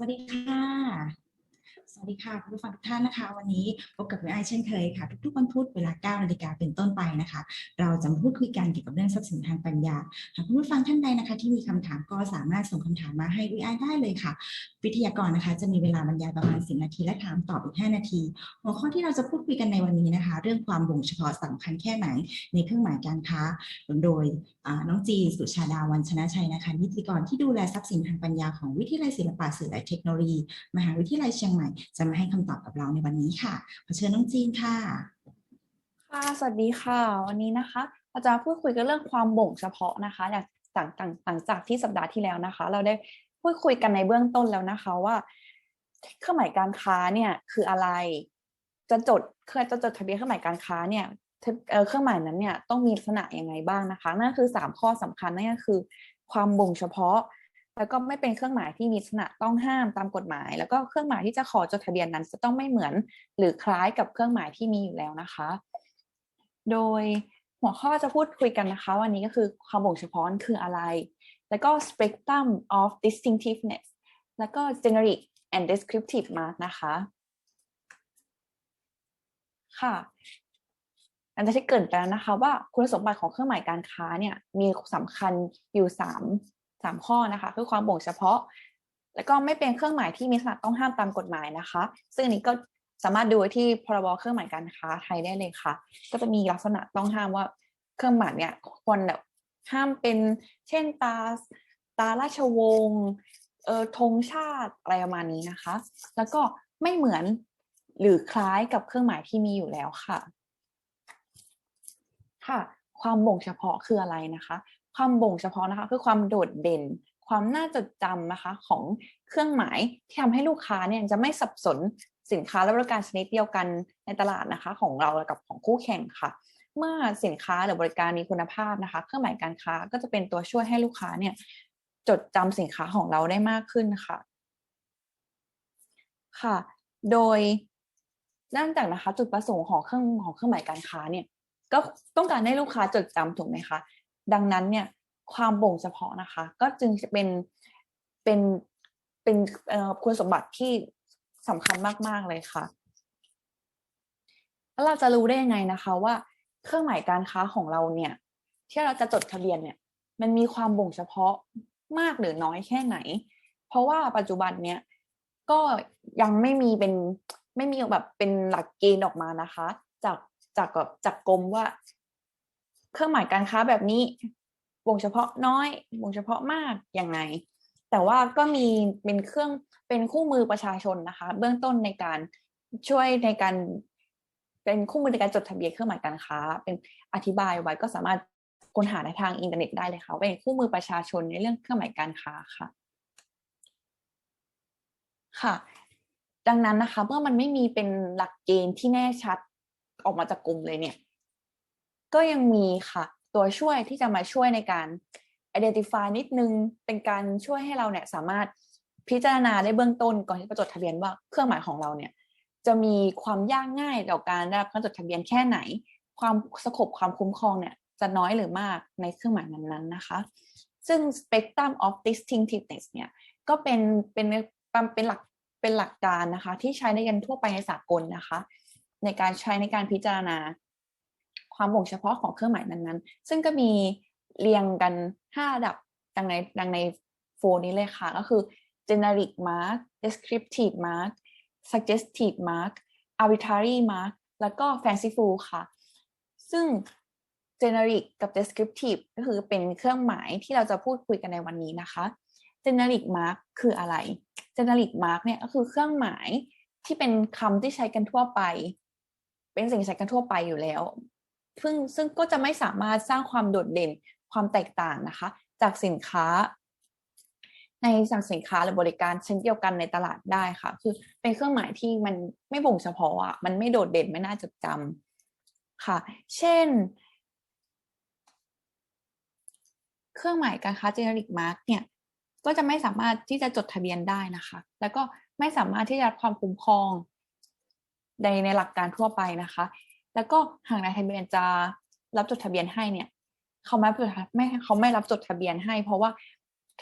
วัสดีค่ะ สวัสดีค่ะคุณผู้ฟังทุกท่านนะคะ วันนี้พบกับคุณไอเช่นเคยค่ะ ทุกๆวันพุธเวลา9นาฬิกาเป็นต้นไปนะคะ เราจะมาพูดคุยกันเกี่ยวกับเรื่องทรัพย์สินทางปัญญาหากคุณผู้ฟังท่านใดนะคะ ที่มีคำถามก็สามารถส่งคำถามมาให้วิไอได้เลยค่ะ วิทยากรนะคะ จะมีเวลาบรรยายประมาณ 10 นาทีและถามตอบอีก 5 นาที หัวข้อที่เราจะพูดคุยกันในวันนี้นะคะ เรื่องความบ่งเฉพาะสำคัญแค่ไหนในเครื่องหมายการค้า โดยน้องจีสุชาดาวันชนะชัยนะคะนิติกรที่ดูแลทรัพย์สินทางปัญญาของวิทยาลัยศิลปะสื่อและเทคโนโลยี มหาวิทยาลัยเชียงใหม่จะมาให้คำตอบกับเราในวันนี้ค่ะขอเชิญน้องจีนค่ะ ค่ะ สวัสดีค่ะ วันนี้นะคะเราจะพูดคุยกันเรื่องความบ่งเฉพาะนะคะอย่างต่างต่างต่างจากที่สัปดาห์ที่แล้วนะคะ เราได้พูดคุยกันในเบื้องต้นแล้วนะคะว่า เครื่องหมายการค้าเนี่ยคืออะไร จะจดเคยจะจดทะเบียนเครื่องหมายการค้าเนี่ยเครื่องหมายนั้นเนี่ยต้องมีลักษณะยังไงบ้างนะคะ นั่นคือสามข้อสำคัญนั่นก็คือ ความบ่งเฉพาะ แล้วก็ไม่เป็นเครื่องหมายที่มีลักษณะต้องห้ามตามกฎหมาย แล้วก็เครื่องหมายที่จะขอจดทะเบียนนั้น จะต้องไม่เหมือนหรือคล้ายกับเครื่องหมายที่มีอยู่แล้วนะคะ โดยหัวข้อจะพูดคุยกันนะคะ วันนี้ก็คือความบ่งเฉพาะคืออะไร แล้วก็ spectrum of distinctiveness แล้วก็ generic and descriptive mark นะคะ ค่ะอันที่เกรินไปแล้วนะคะ ว่าคุณสมบัติของเครื่องหมายการค้าเนี่ยมีสำคัญอยู่สาม สามข้อนะคะคือความบ่งเฉพาะ แล้วก็ไม่เป็นเครื่องหมายที่มีลักษณะต้องห้ามตามกฎหมายนะคะ ซึ่งนี้ก็สามารถดูที่พรบเครื่องหมายการค้าไทยได้เลยค่ะ ก็จะมีลักษณะต้องห้ามว่าเครื่องหมายเนี่ยควรแบบห้ามเป็นเช่นตาตาราชวงศ์เออธงชาติอะไรประมาณนี้นะคะ แล้วก็ไม่เหมือนหรือคล้ายกับเครื่องหมายที่มีอยู่แล้วค่ะ ค่ะ ความบ่งเฉพาะคืออะไรนะคะ ความบ่งเฉพาะนะคะ คือความโดดเด่น ความน่าจดจำนะคะของเครื่องหมายที่ทำให้ลูกค้าเนี่ยจะไม่สับสนสินค้าและบริการชนิดเดียวกันในตลาดนะคะ ของเรากับของคู่แข่งค่ะ เมื่อสินค้าหรือบริการมีคุณภาพนะคะ เครื่องหมายการค้าก็จะเป็นตัวช่วยให้ลูกค้าเนี่ยจดจำสินค้าของเราได้มากขึ้นค่ะ ค่ะ โดยเนื่องจากนะคะ จุดประสงค์ของเครื่องของเครื่องหมายการค้าเนี่ย ก็ต้องการให้ลูกค้าจดจำถูกไหมคะ ดังนั้นเนี่ยความบ่งเฉพาะนะคะ ก็จึงจะเป็นเป็นเป็นคุณสมบัติที่สำคัญมากๆเลยค่ะ แล้วเราจะรู้ได้ยังไงนะคะว่าเครื่องหมายการค้าของเราเนี่ย ที่เราจะจดทะเบียนเนี่ย มันมีความบ่งเฉพาะมากหรือน้อยแค่ไหน เพราะว่าปัจจุบันเนี่ยก็ยังไม่มีเป็นไม่มีแบบเป็นหลักเกณฑ์ออกมานะคะ จากจากแบบจากกรมว่า เครื่องหมายการค้าแบบนี้บ่งเฉพาะน้อยบ่งเฉพาะมากอยังไงแต่ว่าก็มีเป็นเครื่องเป็นคู่มือประชาชนนะคะ เบื้องต้นในการช่วยในการเป็นคู่มือในการจดทะเบียนเครื่องหมายการค้า เป็นอธิบายไว้ก็สามารถค้นหาในทางอินเทอร์เน็ตได้เลยค่ะเป็นคู่มือประชาชนในเรื่องเครื่องหมายการค้าค่ะ ค่ะ ดังนั้นนะคะ เมื่อมันไม่มีเป็นหลักเกณฑ์ที่แน่ชัดออกมาจากกลุ่มเลยเนี่ย ก็ยังมีค่ะ ตัวช่วยที่จะมาช่วยในการ identify นิดนึง เป็นการช่วยให้เราเนี่ยสามารถพิจารณาได้เบื้องต้นก่อนที่จะจดทะเบียนว่าเครื่องหมายของเราเนี่ยจะมีความยากง่ายต่อการได้รับการจดทะเบียนแค่ไหน ความสกบความคุ้มครองเนี่ยจะน้อยหรือมากในเครื่องหมายนั้นๆนะคะ ซึ่ง spectrum of distinctiveness เนี่ยก็เป็นเป็นเป็นหลักเป็นหลักการนะคะ ที่ใช้ในกันทั่วไปในสากลนะคะ ในการใช้ในการพิจารณา ความบ่งเฉพาะของเครื่องหมายนั้นๆ ซึ่งก็มีเรียงกัน5ระดับดังในดังในโฟนี้เลยค่ะ ก็คือ generic mark descriptive mark suggestive mark arbitrary mark แล้วก็ fanciful ค่ะ ซึ่ง generic กับ descriptive ก็คือเป็นเครื่องหมายที่เราจะพูดคุยกันในวันนี้นะคะ generic mark คืออะไร generic mark เนี่ยก็คือเครื่องหมายที่เป็นคำที่ใช้กันทั่วไป เป็นสิ่งใช้กันทั่วไปอยู่แล้ว ซึ่งซึ่งก็จะไม่สามารถสร้างความโดดเด่นความแตกต่างนะคะ จากสินค้า ในสั่งสินค้าหรือบริการเช่นเดียวกันในตลาดได้ค่ะ คือเป็นเครื่องหมายที่มันไม่บ่งเฉพาะอะมันไม่โดดเด่นไม่น่าจดจำค่ะ เช่น เครื่องหมายการค้า generic mark เนี่ยก็จะไม่สามารถที่จะจดทะเบียนได้นะคะ แล้วก็ไม่สามารถที่จะรับความคุ้มครองในในหลักการทั่วไปนะคะ แล้วก็หากนายทะเบียนจะรับจดทะเบียนให้เนี่ยเขาไม่ไม่เขาไม่รับจดทะเบียนให้ เพราะว่า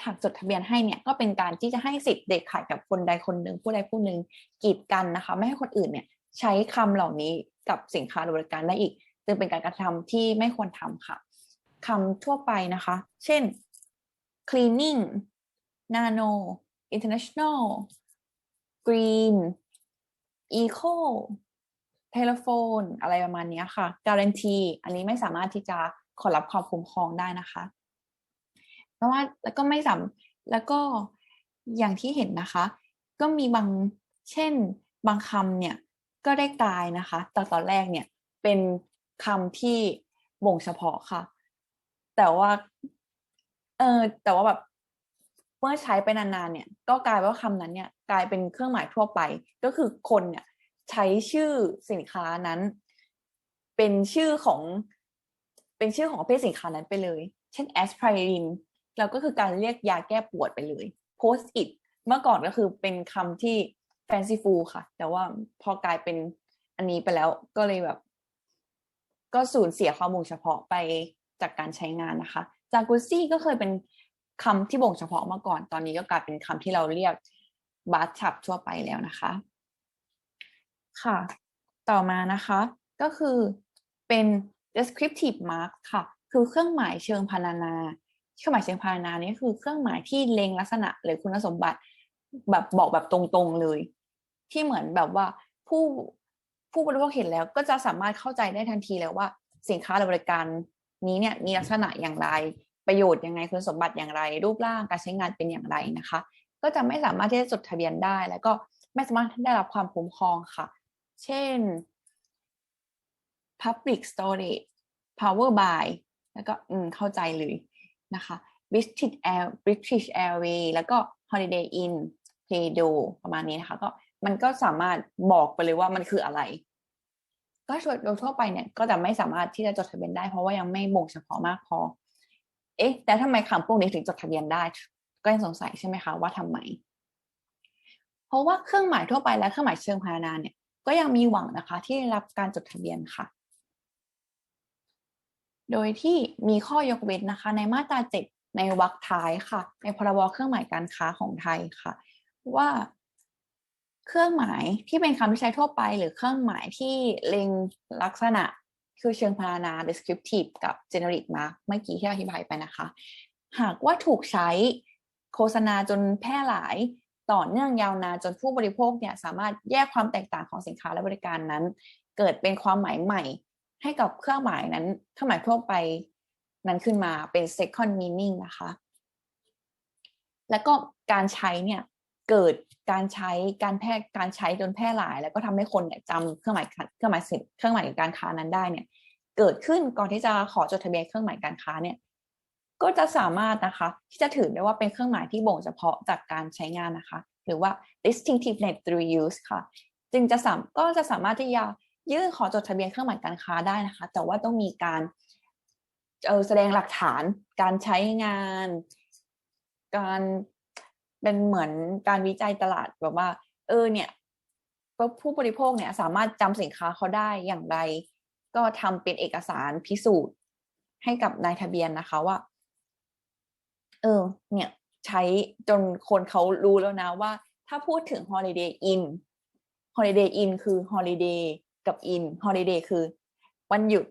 หากจดทะเบียนให้เนี่ยก็เป็นการที่จะให้สิทธิ์เด็ดขาดกับคนใดคนหนึ่งผู้ใดผู้หนึ่งกีดกันนะคะ ไม่ให้คนอื่นเนี่ยใช้คำเหล่านี้กับสินค้าหรือบริการได้อีก จึงเป็นการกระทำที่ไม่ควรทำค่ะคำทั่วไปนะคะ เช่น cleaning nano international green eco telephone อะไรประมาณนี้ค่ะ guarantee อันนี้ไม่สามารถที่จะขอรับความคุ้มครองได้นะคะเพราะว่าแล้วก็ไม่สามแล้วก็อย่างที่เห็นนะคะ ก็มีบางเช่นบางคำเนี่ยก็ได้กลายนะคะแต่ตอนแรกเนี่ยเป็นคำที่บ่งเฉพาะค่ะ แต่ว่าเออแต่ว่าแบบเมื่อใช้ไปนานๆเนี่ย ก็กลายว่าคำนั้นเนี่ยกลายเป็นเครื่องหมายทั่วไป ก็คือคนเนี่ย ใช้ชื่อสินค้านั้น เป็นชื่อของเป็นชื่อของประเภทสินค้านั้นไปเลย เช่น aspirin แล้วก็คือการเรียกยาแก้ปวดไปเลย post it เมื่อก่อนก็คือเป็นคำที่ fanciful ค่ะ แต่ว่าพอกลายเป็นอันนี้ไปแล้วก็เลยแบบ ก็สูญเสียความบ่งเฉพาะไปจากการใช้งานนะคะ จากุซี่ก็เคยเป็นคำที่บ่งเฉพาะมาก่อน ตอนนี้ก็กลายเป็นคำที่เราเรียกบาร์ชับทั่วไปแล้วนะคะ ค่ะ ต่อมานะคะก็คือเป็น descriptive mark ค่ะ คือเครื่องหมายเชิงพรรณนาเครื่องหมายเชิงพรรณนานี่คือเครื่องหมายที่เล็งลักษณะหรือคุณสมบัติแบบบอกแบบตรงๆเลย ที่เหมือนแบบว่าผู้ผู้บริโภคเห็นแล้วก็จะสามารถเข้าใจได้ทันทีแล้วว่า สินค้าหรือบริการนี้เนี่ยมีลักษณะอย่างไร ประโยชน์ยังไงคุณสมบัติอย่างไร รูปร่างการใช้งานเป็นอย่างไรนะคะ ก็จะไม่สามารถที่จะจดทะเบียนได้ แล้วก็ไม่สามารถได้รับความคุ้มครองค่ะ เช่น public storage power by แล้วก็อืมเข้าใจเลยนะคะ British Air British Airway แล้วก็ Holiday Inn Play-Doh ประมาณนี้นะคะก็มันก็สามารถบอกไปเลยว่ามันคืออะไร ก็โดยทั่วไปเนี่ยก็จะไม่สามารถที่จะจดทะเบียนได้เพราะว่ายังไม่บ่งเฉพาะมากพอ เอ๊ะ แต่ทำไมคำพวกนี้ถึงจดทะเบียนได้ ก็ยังสงสัยใช่ไหมคะว่าทำไม เพราะว่าเครื่องหมายทั่วไปและเครื่องหมายเชิงพรรณนาเนี่ย ก็ยังมีหวังนะคะที่ได้รับการจดทะเบียนค่ะ โดยที่มีข้อยกเว้นนะคะ ในมาตราเจ็ดในวรรคท้ายค่ะ ในพรบเครื่องหมายการค้าของไทยค่ะ ว่าเครื่องหมายที่เป็นคำที่ใช้ทั่วไป หรือเครื่องหมายที่เล็งลักษณะคือเชิงพรรณนา descriptive กับ generic mark เมื่อกี้ที่อธิบายไปนะคะ หากว่าถูกใช้โฆษณาจนแพร่หลาย ต่อเนื่องยาวนานจนผู้บริโภคเนี่ยสามารถแยกความแตกต่างของสินค้าและบริการนั้น เกิดเป็นความหมายใหม่ ให้กับเครื่องหมายนั้นเครื่องหมายทั่วไปนั้นขึ้นมาเป็น second meaning นะคะ แล้วก็การใช้เนี่ยเกิดการใช้การแพร่การใช้จนแพร่หลาย แล้วก็ทำให้คนเนี่ยจำเครื่องหมายเครื่องหมายสินเครื่องหมายการค้านั้นได้เนี่ย เกิดขึ้นก่อนที่จะขอจดทะเบียนเครื่องหมายการค้าเนี่ย ก็จะสามารถนะคะที่จะถือได้ว่าเป็นเครื่องหมายที่บ่งเฉพาะจากการใช้งานนะคะ หรือว่า distinctiveness through use ค่ะ จึงจะสามก็จะสามารถที่จะยื่นขอจดทะเบียนเครื่องหมายการค้าได้นะคะ แต่ว่าต้องมีการเออแสดงหลักฐานการใช้งาน การเป็นเหมือนการวิจัยตลาดแบบว่า เออเนี่ยผู้บริโภคเนี่ยสามารถจำสินค้าเขาได้อย่างไร ก็ทำเป็นเอกสารพิสูจน์ให้กับนายทะเบียนนะคะว่า เออ เนี่ยใช้จนคนเขารู้แล้วนะว่า ถ้าพูดถึง holiday inn holiday inn คือ holiday กับ inn holiday คือ วันหยุด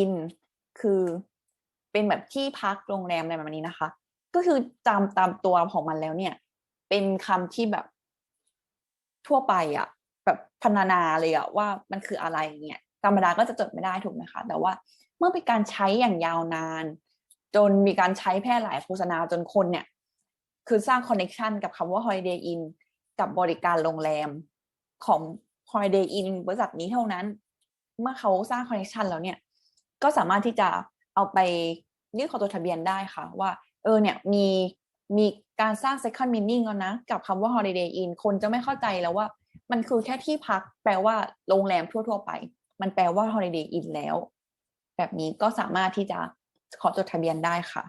inn คือเป็นแบบที่พักโรงแรมอะไรแบบนี้นะคะ ก็คือจำตามตัวของมันแล้วเนี่ย เป็นคำที่แบบทั่วไปอะแบบพรรณนาเลยอะว่ามันคืออะไรเนี่ยธรรมดาก็จะจดไม่ได้ถูกไหมคะ แต่ว่าเมื่อเป็นการใช้อย่างยาวนาน จนมีการใช้แพร่หลายโฆษณาจนคนเนี่ย คือสร้างคอนเน c t ชันกับคำว่า Holiday Inn กับบริการโรงแรมของ Holiday Inn บริษัทนี้เท่านั้น เมื่อเขาสร้างคอนเน c t ชันแล้วเนี่ย ก็สามารถที่จะเอาไปยื่นขอตัวทะเบียนได้ค่ะ ว่า เออเนี่ยมีมีการสร้าง second meaning แล้วนะ กับคำว่า holiday inn คนจะไม่เข้าใจแล้วว่า มันคือแค่ที่พัก แปลว่าโรงแรมทั่ว ๆ ไป มันแปลว่า holiday inn แล้ว แบบนี้ก็สามารถที่จะ ขอจดทะเบียนได้ค่ะ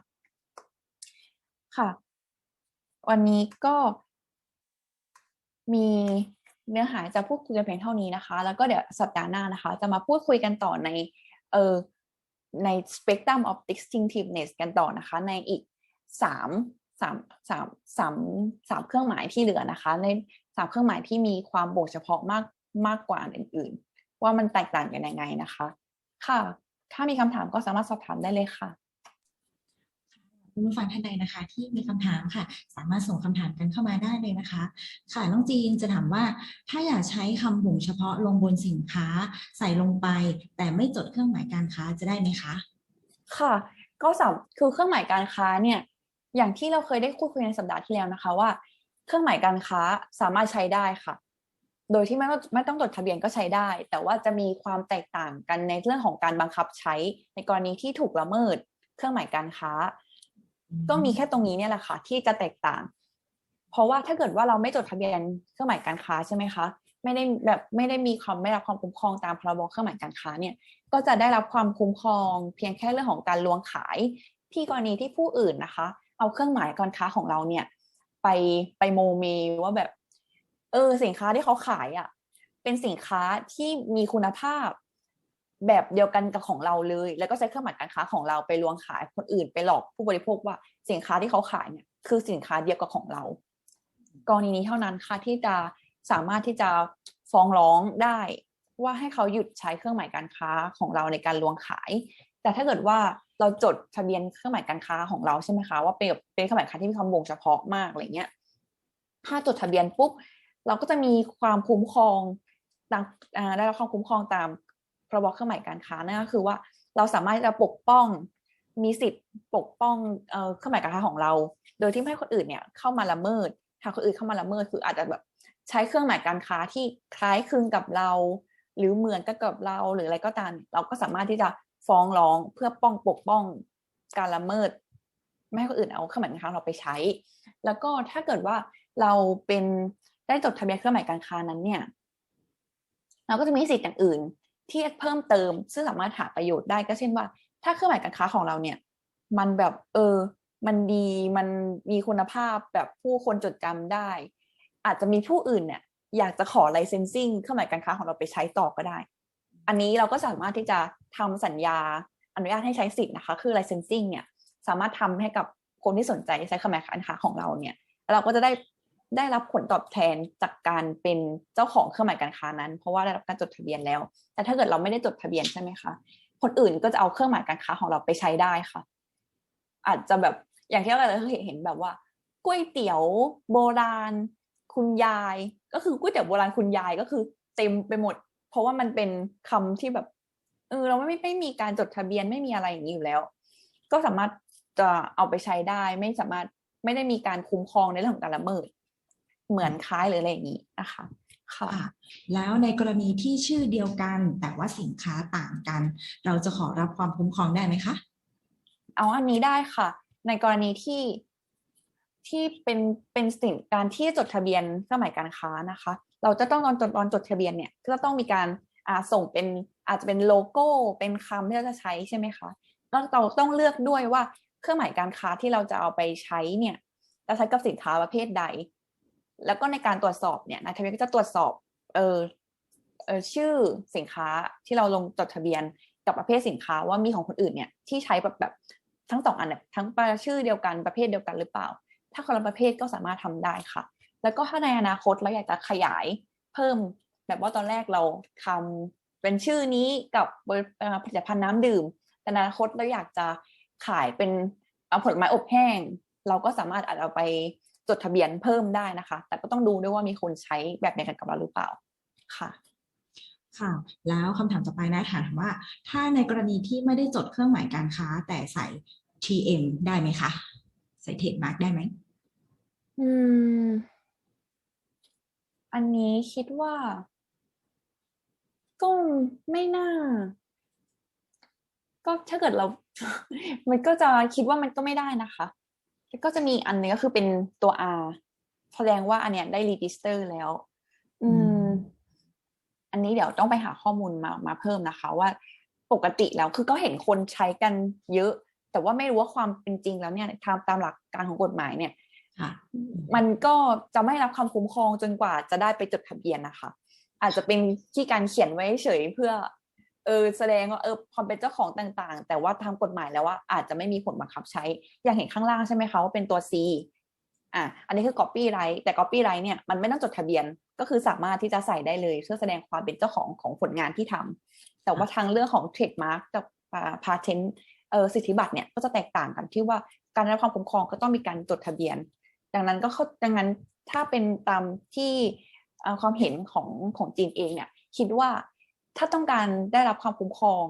ค่ะ วันนี้ก็มีเนื้อหาจะพูดคุยกันเพียงเท่านี้นะคะ แล้วก็เดี๋ยวสัปดาห์หน้านะคะ จะมาพูดคุยกันต่อในเออใน spectrum of distinctiveness กันต่อนะคะ ในอีกสามสามสามสามสามเครื่องหมายที่เหลือนะคะ ในสามเครื่องหมายที่มีความบ่งเฉพาะมากมากกว่าอื่น ๆ ว่ามันแตกต่างกันยังไงนะคะ ค่ะ ถ้ามีคำถามก็สามารถสอบถามได้เลยค่ะคุณผู้ฟังท่านใดนะคะ ที่มีคำถามค่ะ สามารถส่งคำถามกันเข้ามาได้เลยนะคะ ค่ะน้องจีนจะถามว่า ถ้าอยากใช้คำบ่งเฉพาะลงบนสินค้าใส่ลงไป แต่ไม่จดเครื่องหมายการค้าจะได้ไหมคะ ค่ะ ก็สำคือเครื่องหมายการค้าเนี่ย อย่างที่เราเคยได้พูดคุยในสัปดาห์ที่แล้วนะคะว่า เครื่องหมายการค้าสามารถใช้ได้ค่ะ โดยที่ไม่ต้องไม่ต้องจดทะเบียนก็ใช้ได้ แต่ว่าจะมีความแตกต่างกันในเรื่องของการบังคับใช้ ในกรณีที่ถูกละเมิด เครื่องหมายการค้า ก็มีแค่ตรงนี้เนี่ยแหละค่ะที่จะแตกต่าง เพราะว่าถ้าเกิดว่าเราไม่จดทะเบียนเครื่องหมายการค้าใช่ไหมคะไม่ได้แบบไม่ได้มีความไม่รับความคุ้มครองตามพรบเครื่องหมายการค้าเนี่ย ก็จะได้รับความคุ้มครอง เพียงแค่เรื่องของการลวงขาย ที่กรณีที่ผู้อื่นนะคะ เอาเครื่องหมายการค้าของเราเนี่ย ไปไปโมเมว่าแบบ เออสินค้าที่เขาขายอะ่ะ เป็นสินค้าที่มีคุณภาพแบบเดียวกันกับของเราเลย แล้วก็ใช้เครื่องหมายการค้าของเราไปลวงขายคนอื่นไปหลอกผู้บริโภคว่าสินค้าที่เขาขายเนี่ยคือสินค้าเดียวกับของเรา กรณีนี้เท่านั้นค่ะที่จะสามารถที่จะฟ้องร้องได้ว่าให้เขาหยุดใช้เครื่องหมายการค้าของเราในการลวงขาย แต่ถ้าเกิดว่าเราจดทะเบียนเครื่องหมายการค้าของเราใช่ไหมคะว่าเป็นเป็นเครื่องหมายการค้าที่มีความบ่งเฉพาะมากอะไรเงี้ยถ้าจดทะเบียนปุ๊บ เราก็จะมีความคุ้มครองตามได้รับความคุ้มครองตามพรบเครื่องหมายการค้านั่นก็คือว่าเราสามารถจะปกป้องมีสิทธิ์ปกป้องเครื่องหมายการค้าของเรา โดยที่ไม่ให้คนอื่นเนี่ยเข้ามาละเมิดถ้าคนอื่นเข้ามาละเมิดคืออาจจะแบบใช้เครื่องหมายการค้าที่คล้ายคลึงกับเรา หรือเหมือนกับเราหรืออะไรก็ตาม เราก็สามารถที่จะฟ้องร้องเพื่อป้องปกป้องการละเมิด ไม่ให้คนอื่นเอาเครื่องหมายการค้าเราไปใช้ แล้วก็ถ้าเกิดว่าเราเป็น ได้จดทะเบียนเครื่องหมายการค้านั้นเนี่ย เราก็จะมีสิทธิ์อย่างอื่น ที่เพิ่มเติม ซึ่งสามารถหาประโยชน์ได้ก็เช่นว่า ถ้าเครื่องหมายการค้าของเราเนี่ย มันแบบเออ มันดีมันมีคุณภาพแบบผู้คนจดจำได้ อาจจะมีผู้อื่นเนี่ยอยากจะขอไลเซนซิ่งเครื่องหมายการค้าของเราไปใช้ต่อก็ได้ อันนี้เราก็สามารถที่จะทำสัญญาอนุญาตให้ใช้สิทธิ์นะคะ คือ licensing เนี่ย สามารถทำให้กับคนที่สนใจใช้เครื่องหมายการค้าของเราเนี่ย เราก็จะได้ ได้รับผลตอบแทนจากการเป็นเจ้าของเครื่องหมายการค้านั้น เพราะว่าได้รับการจดทะเบียนแล้ว แต่ถ้าเกิดเราไม่ได้จดทะเบียนใช่ไหมคะคนอื่นก็จะเอาเครื่องหมายการค้าของเราไปใช้ได้ค่ะ อาจจะแบบอย่างที่เราเคยเห็นแบบว่าก๋วยเตี๋ยวโบราณ คุณยาย ก็คือก๋วยเตี๋ยวโบราณคุณยายก็คือเต็มไปหมด เพราะว่ามันเป็นคำที่แบบเออเราไม่ไม่มีการจดทะเบียนไม่มีอะไรอย่างนี้อยู่แล้ว ก็สามารถจะเอาไปใช้ได้ ไม่สามารถไม่ได้มีการคุ้มครองในเรื่องของการละเมิด เหมือนคล้ายหรืออะไรอย่างนี้นะคะค่ะแล้วในกรณีที่ชื่อเดียวกัน แต่ว่าสินค้าต่างกัน เราจะขอรับความคุ้มครองได้ไหมคะเอาอันนี้ได้ค่ะ ในกรณีที่ที่เป็นเป็นสิ่งการที่จดทะเบียนเครื่องหมายการค้านะคะ เราจะต้องตอนตอนจดทะเบียนเนี่ยก็จะต้องมีการอ่าส่งเป็นอาจจะเป็นโลโก้เป็นคำที่เราจะใช้ใช่ไหมคะแล้วเราต้องเลือกด้วยว่าเครื่องหมายการค้าที่เราจะเอาไปใช้เนี่ยจะใช้กับสินค้าประเภทใด แล้วก็ในการตรวจสอบเนี่ยนายทะเบียนก็จะตรวจสอบเออเออชื่อสินค้าที่เราลงจดทะเบียนกับประเภทสินค้าว่ามีของคนอื่นเนี่ยที่ใช้แบบแบบทั้งสองอันเนี่ยทั้งชื่อเดียวกันประเภทเดียวกันหรือเปล่า ถ้าคนละประเภทก็สามารถทำได้ค่ะ แล้วก็ถ้าในอนาคตเราอยากจะขยายเพิ่ม แบบว่าตอนแรกเราทำเป็นชื่อนี้กับผลิตภัณฑ์น้ำดื่ม แต่อนาคตเราอยากจะขายเป็นเอาผลไม้อบแห้ง เราก็สามารถอาจเอาไป จดทะเบียนเพิ่มได้นะคะ แต่ก็ต้องดูด้วยว่ามีคนใช้แบบเดียวกันกับเราหรือเปล่าค่ะค่ะแล้วคำถามต่อไปนะถามว่า ถ้าในกรณีที่ไม่ได้จดเครื่องหมายการค้า แต่ใส่ TM ได้ไหมคะใส่เทรดมาร์กได้ไหมอืม อันนี้คิดว่า ก็ไม่น่า ก็ถ้าเกิดเรา มันก็จะคิดว่ามันก็ไม่ได้นะคะ ก็จะมีอันนึงก็คือเป็นตัว R แสดงว่าอันเนี้ยได้รีจิสเตอร์แล้ว อืม อันนี้เดี๋ยวต้องไปหาข้อมูลมามาเพิ่มนะคะ ว่าปกติแล้วคือก็เห็นคนใช้กันเยอะ แต่ว่าไม่รู้ว่าความเป็นจริงแล้วเนี่ยตามตามหลักการของกฎหมายเนี่ยค่ะมันก็จะไม่รับความคุ้มครองจนกว่าจะได้ไปจดทะเบียนนะคะ อาจจะเป็นที่การเขียนไว้เฉยเพื่อ เออแสดงว่าเออความเป็นเจ้าของต่างๆ แต่ว่าทางกฎหมายแล้วว่าอาจจะไม่มีผลบังคับใช้ อย่างเห็นข้างล่างใช่ไหมคะว่าเป็นตัว C อะอันนี้คือ copyright แต่ copyright เนี่ยมันไม่ต้องจดทะเบียนก็คือสามารถที่จะใส่ได้เลยเพื่อแสดงความเป็นเจ้าของของผลงานที่ทำแต่ว่าทางเรื่องของ trademark กับ patent เออสิทธิบัตรเนี่ยก็จะแตกต่างกันที่ว่าการได้รับความคุ้มครองก็ต้องมีการจดทะเบียน ดังนั้นก็เขาดังนั้นถ้าเป็นตามที่ความเห็นของของจีนเองเนี่ยคิดว่า ถ้าต้องการได้รับความคุ้มครอง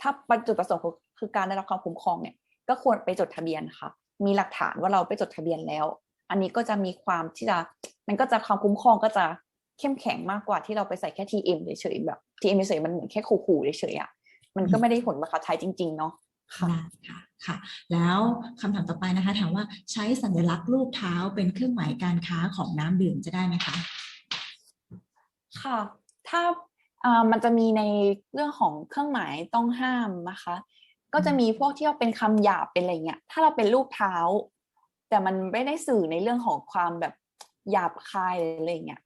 ถ้าจุดประสงค์คือคือการได้รับความคุ้มครองเนี่ย ก็ควรไปจดทะเบียนค่ะ มีหลักฐานว่าเราไปจดทะเบียนแล้ว อันนี้ก็จะมีความที่จะมันก็จะความคุ้มครองก็จะเข้มแข็งมากกว่าที่เราไปใส่แค่ TM เฉยๆแบบ TM เฉยๆมันเหมือนแค่ขู่ๆเฉยๆอะมันก็ไม่ได้ผลบังคับใช้จริง ๆ เนาะค่ะได้ค่ะค่ะ แล้วคำถามต่อไปนะคะ ถามว่าใช้สัญลักษณ์รูปเท้าเป็นเครื่องหมายการค้าของน้ำดื่มจะได้ไหมคะ ค่ะ ถ้าอ่า มันจะมีในเรื่องของเครื่องหมายต้องห้ามนะคะ ก็จะมีพวกที่ว่าเป็นคำหยาบเป็นอะไรเงี้ย ถ้าเราเป็นรูปเท้า แต่มันไม่ได้สื่อในเรื่องของความแบบหยาบคายหรืออะไรเงี้ย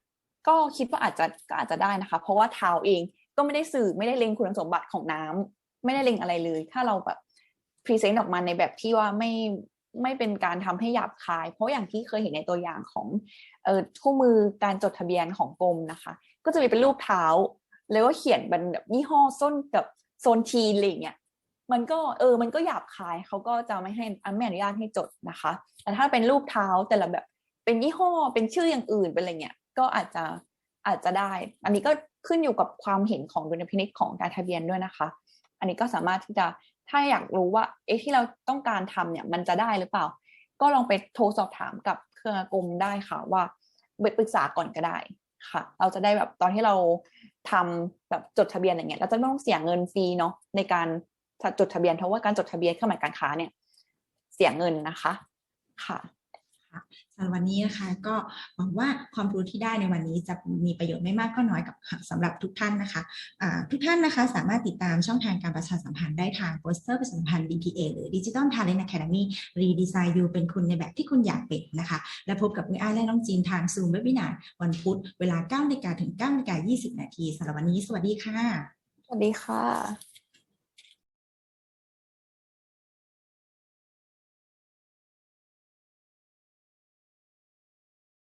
ก็คิดว่าอาจจะก็อาจจะได้นะคะ เพราะว่าเท้าเองก็ไม่ได้สื่อไม่ได้เล็งคุณสมบัติของน้ำไม่ได้เล็งอะไรเลย ถ้าเราแบบพรีเซนต์ออกมาในแบบที่ว่าไม่ไม่เป็นการทำให้หยาบคาย เพราะอย่างที่เคยเห็นในตัวอย่างของเออคู่มือการจดทะเบียนของกรมนะคะ ก็จะมีเป็นรูปเท้า แล้วก็เขียนเป็นแบบยี่ห้อส้นกับโซนทีนอะไรเงี้ยมันก็เออ มันก็หยาบคายเขาก็จะไม่ให้ไม่อนุญาตให้จดนะคะ แต่ถ้าเป็นรูปเท้าแต่ละแบบเป็นยี่ห้อเป็นชื่ออย่างอื่นเป็นอะไรเงี้ยก็อาจจะอาจจะได้ อันนี้ก็ขึ้นอยู่กับความเห็นของดุลพินิจของการทะเบียนด้วยนะคะ อันนี้ก็สามารถที่จะถ้าอยากรู้ว่าเอ๊ะที่เราต้องการทำเนี่ยมันจะได้หรือเปล่า ก็ลองไปโทรสอบถามกับเครือกรมได้ค่ะว่าไปปรึกษาก่อนก็ได้ ค่ะ เราจะได้แบบตอนที่เราทำแบบจดทะเบียนอย่างเงี้ยเราจะไม่ต้องเสียเงินฟรีเนาะในการจดทะเบียนเพราะว่าการจดทะเบียนเครื่องหมายการค้าเนี่ย เสียเงินนะคะ ค่ะ สำหรับวันนี้นะคะก็หวังว่าความรู้ที่ได้ในวันนี้จะมีประโยชน์ไม่มากก็น้อยกับสำหรับทุกท่านนะคะอ่าทุกท่านนะคะสามารถติดตามช่องทางการประชาสัมพันธ์ได้ทางโปสเตอร์ประชาสัมพันธ์ DTA หรือ Digital Talent Academy Redesign You เป็นคุณในแบบที่คุณอยากเป็นนะคะ และพบกับคุณอ้ายและน้องจีนทาง Zoom Webinar วันพุธเวลา9นาฬิกาถึง9นาฬิกา20 นาทีสำหรับวันนี้ สวัสดีค่ะ สวัสดีค่ะ